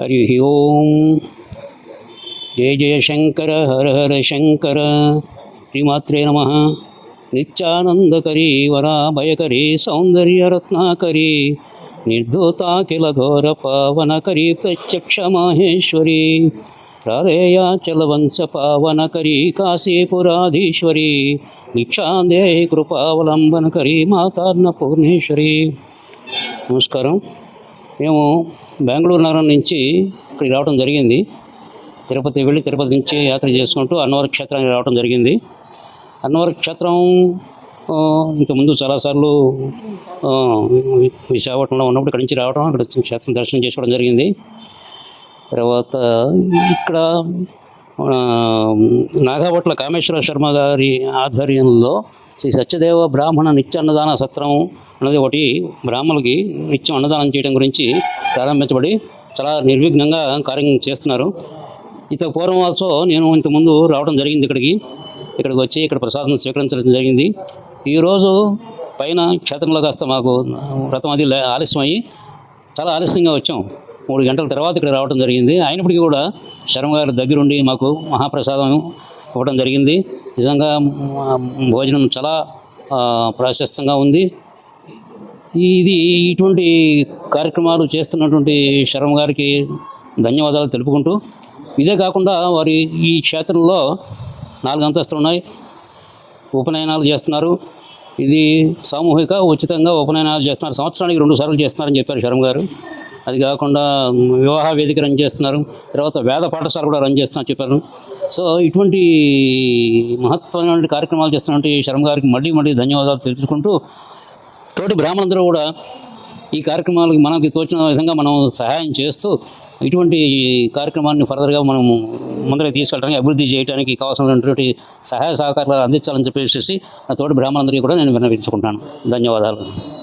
हरि ओम। जय जय शंकर, हर हर शंकर। श्रीमात्रे नमः। नित्यानन्दकरी वराभयकरी सौन्दर्यरत्नाकरी निर्धोता किल घोरपावनकरी प्रत्यक्षमाहेश्वरी प्रलयाचलवंशपावनकरी काशीपुराधीश्वरी दीक्षान्देहि माता पूर्णेश्वरी नमस्कार। మేము బెంగళూరు నగరం నుంచి ఇక్కడికి రావడం జరిగింది. తిరుపతి వెళ్ళి తిరుపతి నుంచి యాత్ర చేసుకుంటూ అన్నవరం క్షేత్రానికి రావడం జరిగింది. అన్నవరం క్షేత్రం ఇంతకుముందు చాలాసార్లు విశాఖపట్నంలో ఉన్నప్పుడు ఇక్కడి నుంచి రావడం అక్కడ క్షేత్రం దర్శనం చేసుకోవడం జరిగింది. తర్వాత ఇక్కడ నాగాపట్ల కామేశ్వర శర్మ గారి ఆధ్వర్యంలో శ్రీ సత్యదేవ బ్రాహ్మణ నిత్యాన్నదాన సత్రం అనేది ఒకటి బ్రాహ్మణులకి నిత్యం అన్నదానం చేయడం గురించి ప్రారంభించబడి చాలా నిర్విఘ్నంగా కార్యం చేస్తున్నారు. ఇంత పూర్వం ఆల్సో నేను ఇంతకుముందు రావడం జరిగింది ఇక్కడికి. ఇక్కడికి వచ్చి ఇక్కడ ప్రసాదం స్వీకరించడం జరిగింది. ఈరోజు పైన క్షేత్రంలో కాస్త మాకు వ్రతం అది లే- ఆలస్యమయ్యి చాలా ఆలస్యంగా వచ్చాం. మూడు గంటల తర్వాత ఇక్కడ రావడం జరిగింది. అయినప్పటికీ కూడా శర్మ గారి దగ్గరుండి మాకు మహాప్రసాదం ఇవ్వడం జరిగింది. నిజంగా భోజనం చాలా ఆ, ప్రాశస్తంగా ఉంది. ఇది ఇటువంటి కార్యక్రమాలు చేస్తున్నటువంటి శర్మ గారికి ధన్యవాదాలు తెలుపుకుంటూ ఇదే కాకుండా వారి ఈ క్షేత్రంలో నాలుగు అంతస్తులు ఉన్నాయి ఉపనయనాలు చేస్తున్నారు. ఇది సామూహిక ఉచితంగా ఉపనయనాలు చేస్తున్నారు. సంవత్సరానికి రెండు సార్లు చేస్తున్నారని చెప్పారు శరమ్ గారు. అది కాకుండా వివాహ వేదిక రన్ చేస్తున్నారు. తర్వాత వేద పాఠశాల కూడా రన్ చేస్తున్నారు చెప్పారు. సో ఇటువంటి మహత్వమైన కార్యక్రమాలు చేస్తున్నటువంటి శర్మ గారికి మళ్ళీ మళ్ళీ ధన్యవాదాలు తెలుపుకుంటూ తోటి బ్రాహ్మణులందరూ కూడా ఈ కార్యక్రమాలకు మనకి తోచిన విధంగా మనం సహాయం చేస్తూ ఇటువంటి కార్యక్రమాన్ని ఫర్దర్గా మనం ముందరికి తీసుకెళ్ళడానికి అభివృద్ధి చేయడానికి కావాల్సినటువంటి సహాయ సహకారాలు అందించాలని చెప్పేసి నా తోటి బ్రాహ్మణులందరికీ కూడా నేను విన్నవించుకుంటాను. ధన్యవాదాలు.